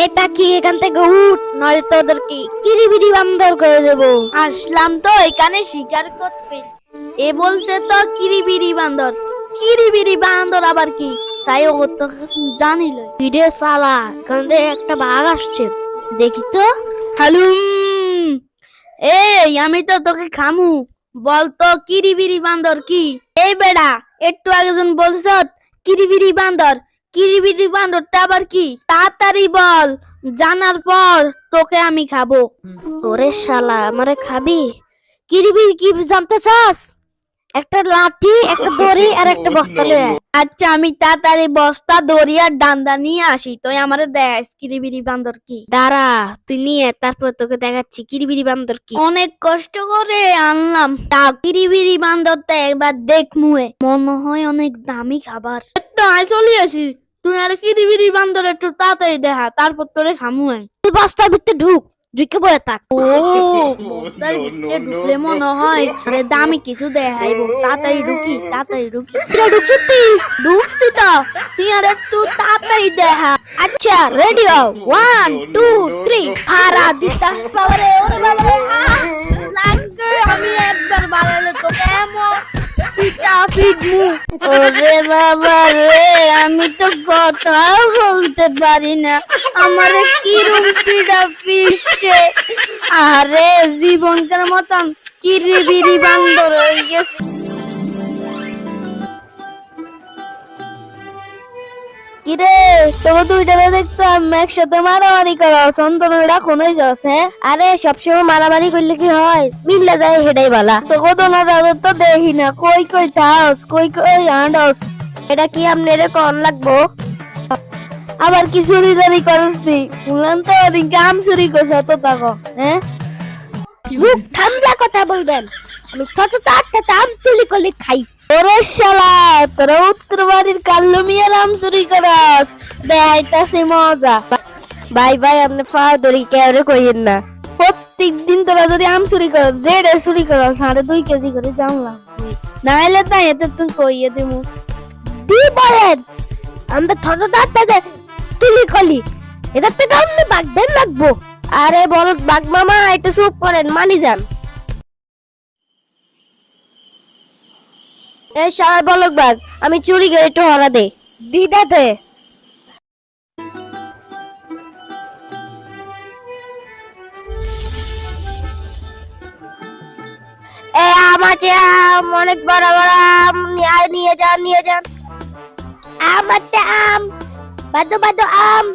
এটা কি এখান থেকে উঠ নয় তোদেরকে কিরিবিরি বান্দর করে দেবো। আসলাম তো এখানে শিকার করতে। এ বলছে তো কিরিবিরি বান্দর। কিরিবিরি বান্দর আবার কি? জানিল ভিডিও চালা এখান থেকে একটা বাঘ আসছে। দেখি তো। হালুম! এই আমি তো তোকে খামু। বল তো কিরিবিরি বান্দর কি? এই বেড়া একটু আগে বলছ কিরিবিরি বান্দর। কিরিবিরি বান্দরটা আবার কি? তাড়াতাড়ি বল, জানার পর তোকে আমি খাব। ওরে শালা, আমারে খাবি? কিরিবিরি কি জানতে চাস? একটা লাঠি, একটা দড়ি আর একটা বস্তা লয়ে আচ্ছা আমি তাড়াতাড়ি বস্তা, দড়ি আর ডান্ডা নিয়ে আসি। তুই আমারে দেখ কিরিবিরি বান্দর কি? দাঁড়া, তুই নিয়ে তারপর তোকে দেখাচ্ছি কিরিবিরি বান্দর কি। অনেক কষ্ট করে আনলাম। তা কিরিবিরি বান্দরটা একবার দেখ মুয়ে। মনে হয় অনেক দামি খাবার। তো আয় চলে আসি। তুই আর কি কিরিবিরি বান্দর একটু তাড়াতাড়ি দেখা তারপর তোরে খামু তুই বস্তার ভিতরে ঢুক ঢুকে বয়ে থাক। ও বস্তার ভিতরে ঢুকলে মনে হয় আরে দামি কিছু দেখাইবো। তাড়াতাড়ি ঢুকি তাড়াতাড়ি ঢুকি। কিরে ঢুকছিস তুই ঢুকছি তো। তুই আর একটু তাড়াতাড়ি দেখা। আচ্ছা রেডি হও ওয়ান টু থ্রি খারা দিতা সবরে ওরে আহ! লাগছে আমি একবার বাড়ালে এমন পিটমু ওরে বাবা রে, আমি তো কথাও বলতে পারি না। আমার কিরম পিটা পিসছে? আরে জীবনকার মতন কিরিবিরি বান্দর হয়ে গেছে। কিরে? তোকে দুইটা দেখতাম একসাথে মারামারি করা এখন হয়ে যাচ্ছে হ্যাঁ? আরে সবসময় মারামারি করলে কি হয়? মিললে যায় হেডাই বালা। তো না তাদের তো দেখি না। কই কই থাস কই কই আন্ডাস। এটা কি আপনার কন লাগবো? আবার কি চুরি দারি করস নি বললাম তো ওদিন কাম চুরি করছ তো তাকো হ্যাঁ? মুখ ঠান্ডা কথা বলবেন। আমি তত তারটা আম তুলি করলে খাই। তোরা উত্তরবাদীর কাল্লু মিয়ার আম চুরি করস। দেখাইতাছি মজা। ভাই ভাই, আপনি পাও ধরি কেউরে কইেন না। প্রত্যেক দিন তোরা যদি আম চুরি করস জেডে চুরি করস সাড়ে দুই কেজি করে জানলাম নাইলে তাই এতে তুই কইয়ে দিমু। দি বলেন? আমরা তুলি এটা থেকে আপনি বাগদেন লাগবো। আরে বল বাগ মামা একটু চুপ করেন মানি যান এই সবাই বলক বাগ আমি চুরি করে একটু হরা দে। দিদাতে এ আম আছে আম অনেক বড় বড় আম নিয়ে যান নিয়ে যান। আম আছে আম বাদো বাদো আম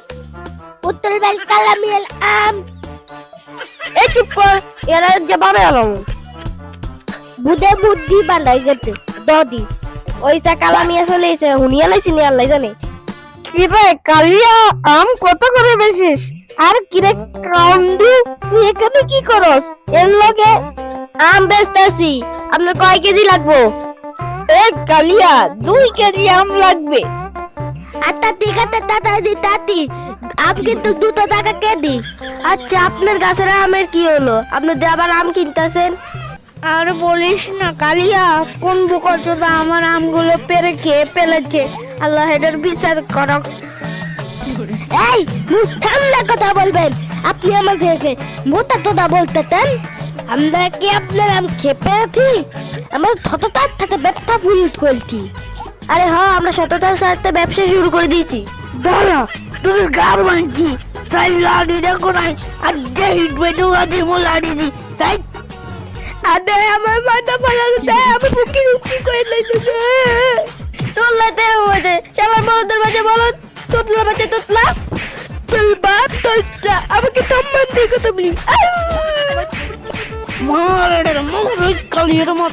উত্তর বেল কালা মিল আম। এ চুপ কর এরা জবাবে আলাম বুদে বুদ্ধি বালাই গেতে দদি। ওইসা চলে এসে হুনিয়া লাইছি নি আল্লাহ জানে কি রে কালিয়া আম কত করে বেশিস আর কি রে কাউন্ডু তুই এখানে কি করস? এর লগে আম বেচতেছি আপনার কয় কেজি লাগবো? এ কালিয়া দুই কেজি আম লাগবে। আচ্ছা ঠিক আছে দাদাজি দাদি আম কিন্তু দুটো টাকা কে দি আচ্ছা আপনার গাছের আমের কি হলো? আপনি আবার আম কিনতেছেন? আর বলিস না, কালিয়া, কোন বুকরচোদা আমার আমগুলো পেরে খেয়ে ফেলেছে? আল্লাহ এটার বিচার করক। এই, মুখ ঠান্ডা কথা বলবেন। আপনি আমাদেরকে মোটা তোদা বলতেছেন? আমরা কি আপনার আম খেপে আছি আমরা সততার সাথে ব্যবসা ভুল করছি। আরে হ্যাঁ আমরা সততার সাথে ব্যবসা শুরু করে দিয়েছি। দাঁড়া, তোর গার মানছি। তাই লাড়ি দেখো নাই, আর যে হিটবে তো আছে মো লাড়ি দি তাই আরে আমার মাথা ফালাতে দেয় আমি বুকে উঠি করে তোলা দে ওদে চালার বলদের মাঝে বলো তোতলা বাজে তোতলা। তোর বাপ তোতলা আমাকে তম্মান দিয়ে কথা বলি। মার এটার কালিয়ে তো মার।